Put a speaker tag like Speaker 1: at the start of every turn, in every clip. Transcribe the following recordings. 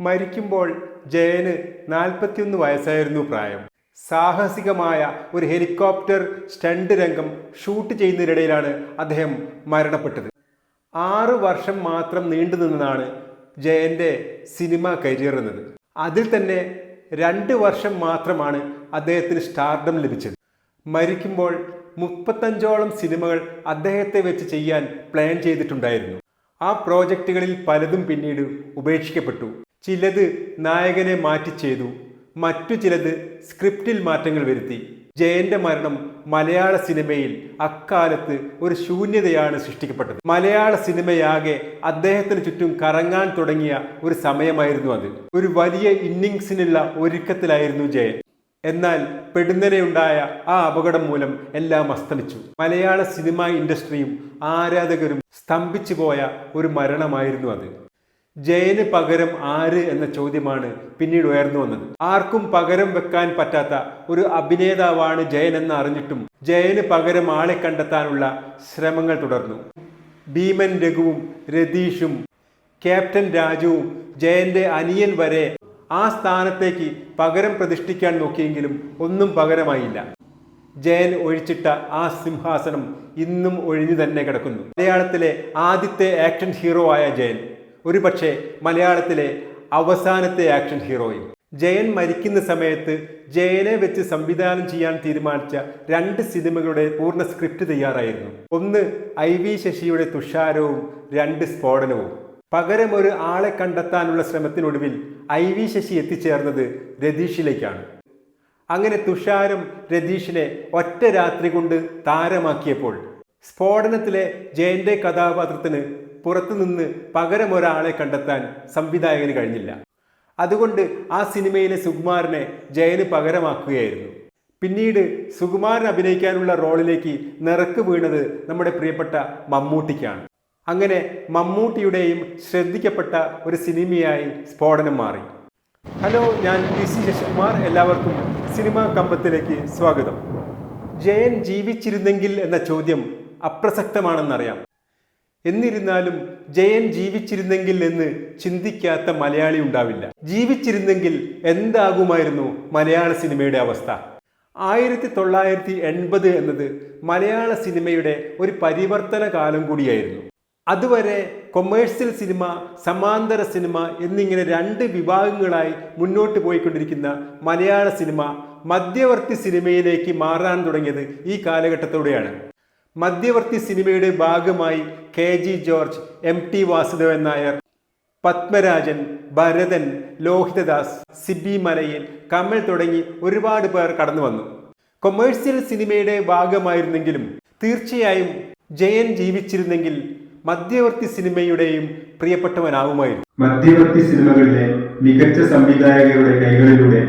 Speaker 1: മരിക്കുമ്പോൾ ജയന് നാൽപ്പത്തിയൊന്ന് വയസ്സായിരുന്നു പ്രായം. സാഹസികമായ ഒരു ഹെലികോപ്റ്റർ സ്റ്റണ്ട് രംഗം ഷൂട്ട് ചെയ്യുന്നതിനിടയിലാണ് അദ്ദേഹം മരണപ്പെട്ടത്. ആറ് വർഷം മാത്രം നീണ്ടു നിന്നതാണ് ജയന്റെ സിനിമ കരിയർ എന്നത്. അതിൽ തന്നെ രണ്ട് വർഷം മാത്രമാണ് അദ്ദേഹത്തിന് സ്റ്റാർഡം ലഭിച്ചത്. മരിക്കുമ്പോൾ മുപ്പത്തഞ്ചോളം സിനിമകൾ അദ്ദേഹത്തെ വെച്ച് ചെയ്യാൻ പ്ലാൻ ചെയ്തിട്ടുണ്ടായിരുന്നു. ആ പ്രോജക്റ്റുകളിൽ പലതും പിന്നീട് ഉപേക്ഷിക്കപ്പെട്ടു. ചിലത് നായകനെ മാറ്റി ചെയ്തു മറ്റു ചിലത് സ്ക്രിപ്റ്റിൽ മാറ്റങ്ങൾ വരുത്തി. ജയന്റെ മരണം മലയാള സിനിമയിൽ അക്കാലത്ത് ഒരു ശൂന്യതയാണ് സൃഷ്ടിക്കപ്പെട്ടത്. മലയാള സിനിമയാകെ അദ്ദേഹത്തിന് ചുറ്റും കറങ്ങാൻ തുടങ്ങിയ ഒരു സമയമായിരുന്നു അത്. ഒരു വലിയ ഇന്നിങ്സിനുള്ള ഒരുക്കത്തിലായിരുന്നു ജയൻ. എന്നാൽ പെടുന്നനെയുണ്ടായ ആ അപകടം മൂലം എല്ലാം അസ്തമിച്ചു. മലയാള സിനിമാ ഇൻഡസ്ട്രിയും ആരാധകരും സ്തംഭിച്ചു പോയ ഒരു മരണമായിരുന്നു അത്. ജയന് പകരം ആര് എന്ന ചോദ്യമാണ് പിന്നീട് ഉയർന്നു വന്നത്. ആർക്കും പകരം വെക്കാൻ പറ്റാത്ത ഒരു അഭിനേതാവാണ് ജയൻ എന്ന് അറിഞ്ഞിട്ടും ജയന് പകരം ആളെ കണ്ടെത്താനുള്ള ശ്രമങ്ങൾ തുടർന്നു. ഭീമൻ രഘുവും രതീഷും ക്യാപ്റ്റൻ രാജുവും ജയന്റെ അനിയൻ വരെ ആ സ്ഥാനത്തേക്ക് പകരം പ്രതിഷ്ഠിക്കാൻ നോക്കിയെങ്കിലും ഒന്നും പകരമായില്ല. ജയൻ ഒഴിച്ചിട്ട ആ സിംഹാസനം ഇന്നും ഒഴിഞ്ഞു തന്നെ കിടക്കുന്നു. മലയാളത്തിലെ ആദ്യത്തെ ആക്ഷൻ ഹീറോ ആയ ജയൻ. ഒരുപക്ഷെ മലയാളത്തിലെ അവസാനത്തെ ആക്ഷൻ ഹീറോയും. ജയൻ മരിക്കുന്ന സമയത്ത് ജയനെ വെച്ച് സംവിധാനം ചെയ്യാൻ തീരുമാനിച്ച രണ്ട് സിനിമകളുടെ പൂർണ സ്ക്രിപ്റ്റ് തയ്യാറായിരുന്നു. ഒന്ന് ഐ വി ശശിയുടെ തുഷാരവും രണ്ട് സ്ഫോടനവും. പകരം ഒരു ആളെ കണ്ടെത്താനുള്ള ശ്രമത്തിനൊടുവിൽ ഐ വി ശശി എത്തിച്ചേർന്നത് രതീഷിലേക്കാണ്. അങ്ങനെ തുഷാരം രതീഷിനെ ഒറ്റ രാത്രി കൊണ്ട് താരമാക്കിയപ്പോൾ സ്ഫോടനത്തിലെ ജയന്റെ കഥാപാത്രത്തിന് പുറത്തുനിന്ന് പകരം ഒരാളെ കണ്ടെത്താൻ സംവിധായകന് കഴിഞ്ഞില്ല. അതുകൊണ്ട് ആ സിനിമയിലെ സുകുമാരനെ ജയന് പകരമാക്കുകയായിരുന്നു. പിന്നീട് സുകുമാരൻ അഭിനയിക്കാനുള്ള റോളിലേക്ക് നിറക്ക് വീണത് നമ്മുടെ പ്രിയപ്പെട്ട മമ്മൂട്ടിക്കാണ്. അങ്ങനെ മമ്മൂട്ടിയുടെയും ശ്രദ്ധിക്കപ്പെട്ട ഒരു സിനിമയായി സ്ഫോടനം മാറി. ഹലോ ഞാൻ പി സി ശശികുമാർ. എല്ലാവർക്കും സിനിമാ കമ്പത്തിലേക്ക് സ്വാഗതം. ജയൻ ജീവിച്ചിരുന്നെങ്കിൽ എന്ന ചോദ്യം അപ്രസക്തമാണെന്നറിയാം. എന്നിരുന്നാലും ജയൻ ജീവിച്ചിരുന്നെങ്കിൽ എന്ന് ചിന്തിക്കാത്ത മലയാളി ഉണ്ടാവില്ല. ജീവിച്ചിരുന്നെങ്കിൽ എന്താകുമായിരുന്നു മലയാള സിനിമയുടെ അവസ്ഥ? ആയിരത്തി തൊള്ളായിരത്തി എൺപത് എന്നത് മലയാള സിനിമയുടെ ഒരു പരിവർത്തന കാലം കൂടിയായിരുന്നു. അതുവരെ കൊമേഴ്സ്യൽ സിനിമ സമാന്തര സിനിമ എന്നിങ്ങനെ രണ്ട് വിഭാഗങ്ങളായി മുന്നോട്ട് പോയിക്കൊണ്ടിരിക്കുന്ന മലയാള സിനിമ മധ്യവർത്തി സിനിമയിലേക്ക് മാറാൻ തുടങ്ങിയത് ഈ കാലഘട്ടത്തോടെയാണ്. മധ്യവർത്തി സിനിമയുടെ ഭാഗമായി K G George M T Vasudevan Nair Padmarajan Bharathan Lohithadas Sibi Malayil Kamal തുടങ്ങി ഒരുപാട് പേർ കടന്നു വന്നു. കൊമേഴ്സ്യൽ സിനിമയുടെ ഭാഗമായിരുന്നെങ്കിലും തീർച്ചയായും ജയൻ ജീവിച്ചിരുന്നെങ്കിൽ മധ്യവർത്തി സിനിമയുടെയും പ്രിയപ്പെട്ടവനാവുമായിരുന്നു. മധ്യവർത്തി സിനിമകളിലെ മികച്ച സംവിധായകരുടെ കൈകളിലൂടെ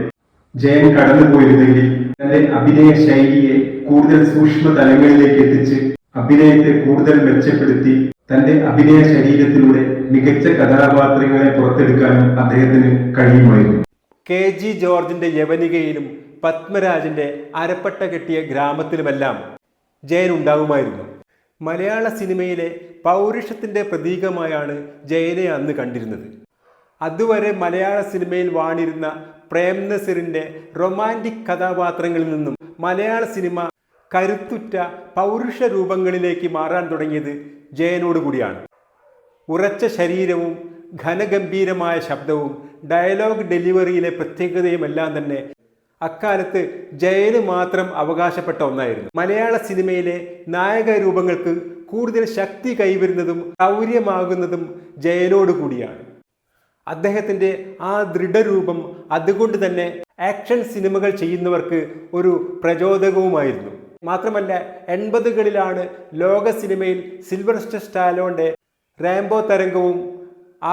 Speaker 1: ജയൻ കടന്നുപോയിരുന്നെങ്കിൽ തന്റെ അഭിനയ ശൈലിയെ കൂടുതൽ സൂക്ഷ്മ തലങ്ങളിലേക്ക് എത്തിച്ച് അഭിനയത്തെ കൂടുതൽ മെച്ചപ്പെടുത്തി തന്റെ അഭിനയ ശരീരത്തിലൂടെ മികച്ച കഥാപാത്രങ്ങളെ പുറത്തെടുക്കാനും അദ്ദേഹത്തിന് കഴിയുമായിരുന്നു. കെ ജി ജോർജിന്റെ യവനികയിലും പത്മരാജന്റെ അരപ്പട്ട കെട്ടിയ ഗ്രാമത്തിലുമെല്ലാം ജയൻ ഉണ്ടാവുമായിരുന്നു. മലയാള സിനിമയിലെ പൗരുഷത്തിന്റെ പ്രതീകമായാണ് ജയനെ അന്ന് കണ്ടിരുന്നത്. അതുവരെ മലയാള സിനിമയിൽ വാണിരുന്ന പ്രേംനസിറിന്റെ റൊമാന്റിക് കഥാപാത്രങ്ങളിൽ നിന്നും മലയാള സിനിമ കരുത്തുറ്റ പൗരുഷ രൂപങ്ങളിലേക്ക് മാറാൻ തുടങ്ങിയത് ജയനോട് കൂടിയാണ്. ഉറച്ച ശരീരവും ഘനഗംഭീരമായ ശബ്ദവും ഡയലോഗ് ഡെലിവറിയിലെ പ്രത്യേകതയുമെല്ലാം തന്നെ അക്കാലത്ത് ജയന് മാത്രം അവകാശപ്പെട്ട ഒന്നായിരുന്നു. മലയാള സിനിമയിലെ നായക രൂപങ്ങൾക്ക് കൂടുതൽ ശക്തി കൈവരുന്നതും സൗര്യമാകുന്നതും ജയനോട് കൂടിയാണ്. അദ്ദേഹത്തിന്റെ ആ ദൃഢരൂപം അതുകൊണ്ട് തന്നെ ആക്ഷൻ സിനിമകൾ ചെയ്യുന്നവർക്ക് ഒരു പ്രചോദകവുമായിരുന്നു. മാത്രമല്ല എൺപതുകളിലാണ് ലോക സിനിമയിൽ സിൽവർ സ്റ്റർ സ്റ്റാലോന്റെ റാംബോ തരംഗവും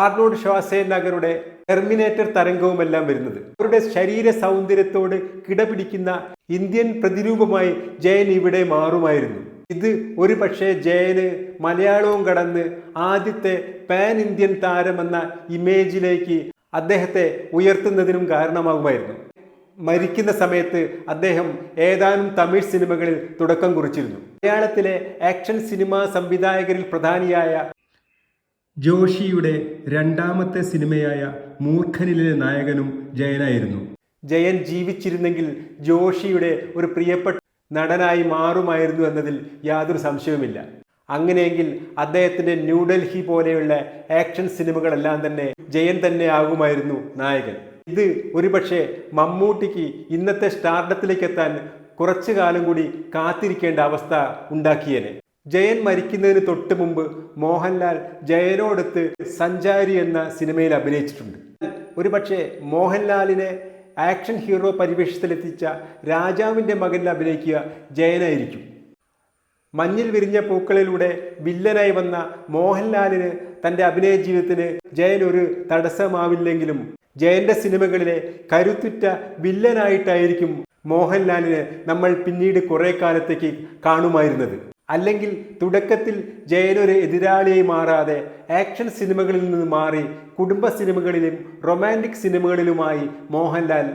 Speaker 1: ആർണോഡ് ഷ്വാസേനഗറുടെ ടെർമിനേറ്റർ തരംഗവുമെല്ലാം വരുന്നത്. അവരുടെ ശരീര സൗന്ദര്യത്തോട് കിടപിടിക്കുന്ന ഇന്ത്യൻ പ്രതിരൂപമായി ജയൻ ഇവിടെ മാറുമായിരുന്നു. ഇത് ഒരു പക്ഷേ ജയന് മലയാളവും കടന്ന് ആദ്യത്തെ പാൻ ഇന്ത്യൻ താരമെന്ന ഇമേജിലേക്ക് അദ്ദേഹത്തെ ഉയർത്തുന്നതിനും കാരണമാകുമായിരുന്നു. മരിക്കുന്ന സമയത്ത് അദ്ദേഹം ഏതാനും തമിഴ് സിനിമകളിൽ തുടക്കം കുറിച്ചിരുന്നു. മലയാളത്തിലെ ആക്ഷൻ സിനിമാ സംവിധായകരിൽ പ്രധാനിയായ ജോഷിയുടെ രണ്ടാമത്തെ സിനിമയായ മൂർഖനിലെ നായകനും ജയനായിരുന്നു. ജയൻ ജീവിച്ചിരുന്നെങ്കിൽ ജോഷിയുടെ ഒരു പ്രിയപ്പെട്ട നടനായി മാറുമായിരുന്നു എന്നതിൽ യാതൊരു സംശയവുമില്ല. അങ്ങനെയെങ്കിൽ അദ്ദേഹത്തിന്റെ ന്യൂഡൽഹി പോലെയുള്ള ആക്ഷൻ സിനിമകളെല്ലാം തന്നെ ജയൻ തന്നെ ആകുമായിരുന്നു നായകൻ. ഇത് ഒരുപക്ഷെ മമ്മൂട്ടിക്ക് ഇന്നത്തെ സ്റ്റാർഡത്തിലേക്ക് എത്താൻ കുറച്ചു കാലം കൂടി കാത്തിരിക്കേണ്ട അവസ്ഥ ഉണ്ടാക്കിയേനെ. ജയൻ മരിക്കുന്നതിന് തൊട്ട് മുമ്പ് മോഹൻലാൽ ജയനോടൊത്ത് സഞ്ചാരി എന്ന സിനിമയിൽ അഭിനയിച്ചിട്ടുണ്ട്. ഒരുപക്ഷെ മോഹൻലാലിനെ ആക്ഷൻ ഹീറോ പരിവേഷത്തിലെത്തിച്ച രാജാവിന്റെ മകനിൽ അഭിനയിക്കുക ജയനായിരിക്കും. മഞ്ഞിൽ വിരിഞ്ഞ പൂക്കളിലൂടെ വില്ലനായി വന്ന മോഹൻലാലിന് തന്റെ അഭിനയ ജീവിതത്തിന് ജയൻ ഒരു തടസ്സമാവില്ലെങ്കിലും ജയന്റെ സിനിമകളിലെ കരുത്തുറ്റ വില്ലനായിട്ടായിരിക്കും മോഹൻലാലിനെ നമ്മൾ പിന്നീട് കുറെ കാലത്തേക്ക് കാണുമായിരുന്നത്. അല്ലെങ്കിൽ തുടക്കത്തിൽ ജയൻ ഒരു എതിരാളിയായി മാറാതെ ആക്ഷൻ സിനിമകളിൽ നിന്ന് മാറി കുടുംബ സിനിമകളിലും റൊമാന്റിക് സിനിമകളിലുമായി മോഹൻലാൽ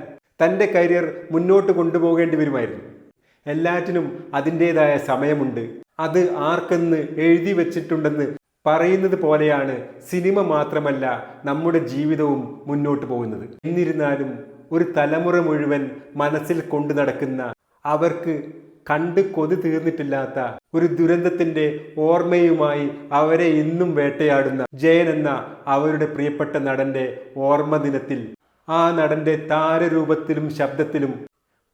Speaker 1: തന്റെ കരിയർ മുന്നോട്ട് കൊണ്ടുപോകേണ്ടി വരുമായിരുന്നു. എല്ലാറ്റിനും അതിന്റെതായ സമയമുണ്ട്. അത് ആർക്കെന്ന് എഴുതി വച്ചിട്ടുണ്ടെന്ന് പറയുന്നത് പോലെയാണ് സിനിമ മാത്രമല്ല നമ്മുടെ ജീവിതവും മുന്നോട്ട് പോകുന്നത്. എന്നിരുന്നാലും ഒരു തലമുറ മുഴുവൻ മനസ്സിൽ കൊണ്ടു നടക്കുന്ന അവർക്ക് കണ്ട് കൊതി തീർന്നിട്ടില്ലാത്ത ഒരു ദുരന്തത്തിന്റെ ഓർമ്മയുമായി അവരെ ഇന്നും വേട്ടയാടുന്ന ജയൻ എന്ന അവരുടെ പ്രിയപ്പെട്ട നടന്റെ ഓർമ്മ ദിനത്തിൽ ആ നടന്റെ താരരൂപത്തിലും ശബ്ദത്തിലും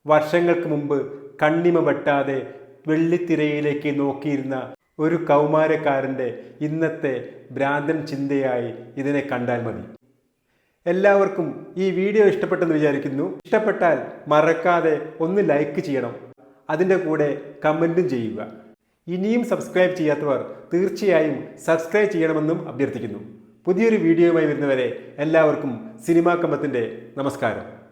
Speaker 1: വർഷങ്ങൾക്ക് മുമ്പ് കണ്ണിമ വെട്ടാതെ വെള്ളിത്തിരയിലേക്ക് നോക്കിയിരുന്ന ഒരു കൗമാരക്കാരന്റെ ഇന്നത്തെ ഭ്രാന്തൻ ചിന്തയായി ഇതിനെ കണ്ടാൽ മതി. എല്ലാവർക്കും ഈ വീഡിയോ ഇഷ്ടപ്പെട്ടെന്ന് വിചാരിക്കുന്നു. ഇഷ്ടപ്പെട്ടാൽ മറക്കാതെ ഒന്ന് ലൈക്ക് ചെയ്യണം. അതിന്റെ കൂടെ കമന്റും ചെയ്യുക. ഇനിയും സബ്സ്ക്രൈബ് ചെയ്യാത്തവർ തീർച്ചയായും സബ്സ്ക്രൈബ് ചെയ്യണമെന്നും അഭ്യർത്ഥിക്കുന്നു. പുതിയൊരു വീഡിയോയുമായി വരുന്നവരെ എല്ലാവർക്കും സിനിമാ കമ്പത്തിന്റെ നമസ്കാരം.